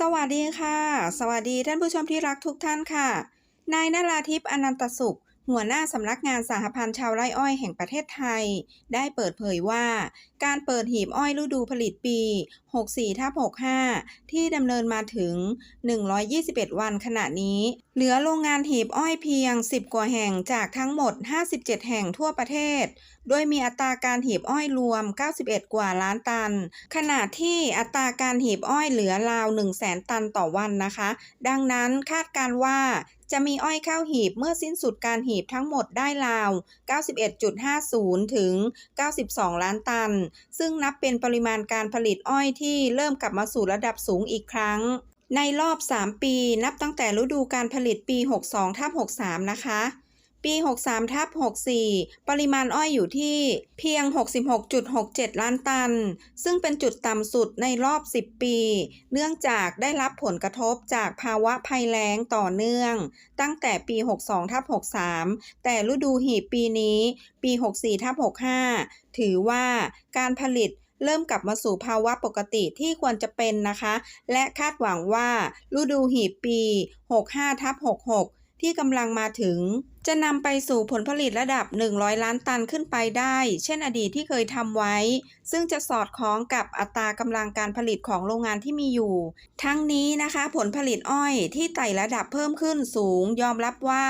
สวัสดีค่ะ สวัสดีท่านผู้ชมที่รักทุกท่านค่ะ นายนราทิพย์อนันตสุข หัวหน้าสำนักงานสหพันธ์ชาวไร่อ้อยแห่งประเทศไทย ได้เปิดเผยว่า การเปิดหีบอ้อยฤดูผลิตปี 64ทับ65 ที่ดำเนินมาถึง 121 วันขณะนี้ เหลือโรงงานหีบอ้อยเพียง 10 กว่าแห่งจากทั้งหมด 57 แห่งทั่วประเทศ โดยมีอัตราการหีบอ้อยรวม 91 กว่าล้านตัน ขณะที่อัตราการหีบอ้อยเหลือราว 1 0 0 0 0แสนตันต่อวันนะคะ ดังนั้นคาดการว่า จะมีอ้อยเข้าหีบเมื่อสิ้นสุดการหีบทั้งหมดได้ราว 91.50 ถึง 92 ล้านตัน ซึ่งนับเป็นปริมาณการผลิตอ้อยที่เริ่มกลับมาสู่ระดับสูงอีกครั้งในรอบ 3 ปี นับตั้งแต่ฤดูการผลิตปี 62ทับ63 นะคะ ปี 63ทับ64 ปริมาณอ้อยอยู่ที่เพียง 66.67 ล้านตัน ซึ่งเป็นจุดต่ำสุดในรอบ 10 ปี เนื่องจากได้รับผลกระทบจากภาวะภัยแล้งต่อเนื่อง ตั้งแต่ปี 62ทับ63 แต่ฤดูหีบปีนี้ ปี 64ทับ65 ถือว่าการผลิตเริ่มกลับมาสู่ภาวะปกติที่ควรจะเป็นนะคะ และคาดหวังว่าฤดูหีบปี 65ทับ66 ที่กำลังมาถึง จะนำไปสู่ผลผลิตระดับ 100 ล้านตันขึ้นไปได้ เช่นอดีตที่เคยทำไว้ ซึ่งจะสอดคล้องกับอัตรากำลังการผลิตของโรงงานที่มีอยู่ ทั้งนี้นะคะ ผลผลิตอ้อยที่ไต่ระดับเพิ่มขึ้นสูง ยอมรับว่า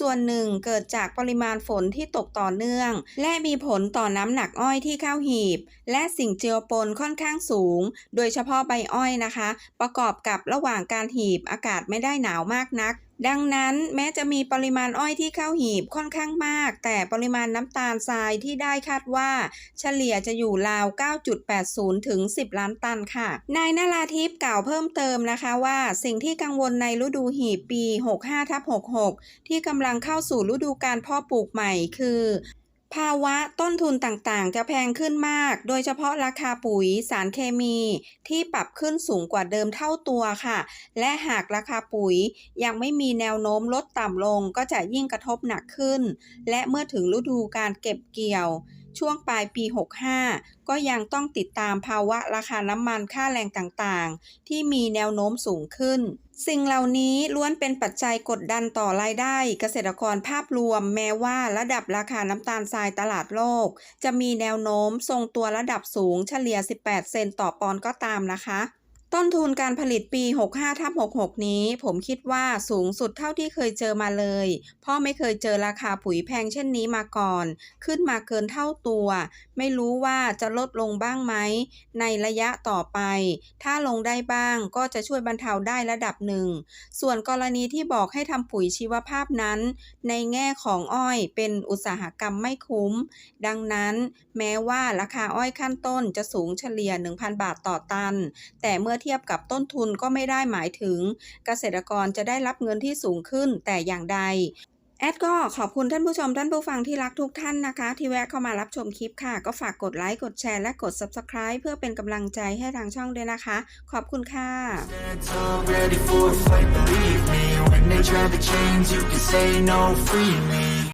ส่วนหนึ่งเกิดจากปริมาณฝนที่ตกต่อเนื่อง และมีผลต่อน้ำหนักอ้อยที่เข้าหีบ และสิ่งเจือปนค่อนข้างสูง โดยเฉพาะใบอ้อยนะคะ ประกอบกับระหว่างการหีบอากาศไม่ได้หนาวมากนัก ดังนั้นแม้จะมีปริมาณอ้อยที่เข้าหีบค่อนข้างมาก แต่ปริมาณน้ำตาลทรายที่ได้คาดว่า เฉลี่ยจะอยู่ราว 9.80 ถึง 10 ล้านตันค่ะ นายนาราทิพย์กล่าวเพิ่มเติมนะคะว่า สิ่งที่กังวลในฤดูหีบปี 65ทับ66 ที่กำลังเข้าสู่ฤดูการเพาะปลูกใหม่คือ ภาวะต้นทุนต่างๆ จะแพงขึ้นมาก โดยเฉพาะราคาปุ๋ยสารเคมีที่ปรับขึ้นสูงกว่าเดิมเท่าตัวค่ะ และหากราคาปุ๋ยยังไม่มีแนวโน้มลดต่ำลงก็จะยิ่งกระทบหนักขึ้น และเมื่อถึงฤดูการเก็บเกี่ยว ช่วงปลายปี 65 ก็ยังต้องติดตามภาวะราคาน้ำมันค่าแรงต่างๆ ที่มีแนวโน้มสูงขึ้น สิ่งเหล่านี้ล้วนเป็นปัจจัยกดดันต่อรายได้เกษตรกรภาพรวม แม้ว่าระดับราคาน้ำตาลทรายตลาดโลก จะมีแนวโน้มทรงตัวระดับสูงเฉลี่ย 18 เซนต์ต่อปอนก็ตามนะคะ ต้นทุนการผลิตปี 65ทับ66 นี้ ผมคิดว่าสูงสุดเท่าที่เคยเจอมาเลยพราะไม่เคยเจอราคาปุ๋ยแพงเช่นนี้มาก่อน ขึ้นมาเกินเท่าตัว ไม่รู้ว่าจะลดลงบ้างไหม ในระยะต่อไป ถ้าลงได้บ้างก็จะช่วยบรรเทาได้ระดับหนึ่ง ส่วนกรณีที่บอกให้ทำปุ๋ยชีวภาพนั้น ในแง่ของอ้อยเป็นอุตสาหกรรมไม่คุ้ม ดังนั้นแม้ว่าราคาอ้อยขั้นต้นจะสูงเฉลี่ย 1,000 บาทต่อตัน แต่เมื่อเทียบกับต้นทุนก็ไม่ได้หมายถึง เกษตรกรจะได้รับเงินที่สูงขึ้นแต่อย่างใดแอดก็ขอบคุณท่านผู้ชมท่านผู้ฟังที่รักทุกท่านนะคะ ที่แวะเข้ามารับชมคลิปค่ะ ก็ฝากกดไลค์ กดแชร์และกด Subscribe เพื่อเป็นกำลังใจให้ทางช่องด้วยนะคะ ขอบคุณค่ะ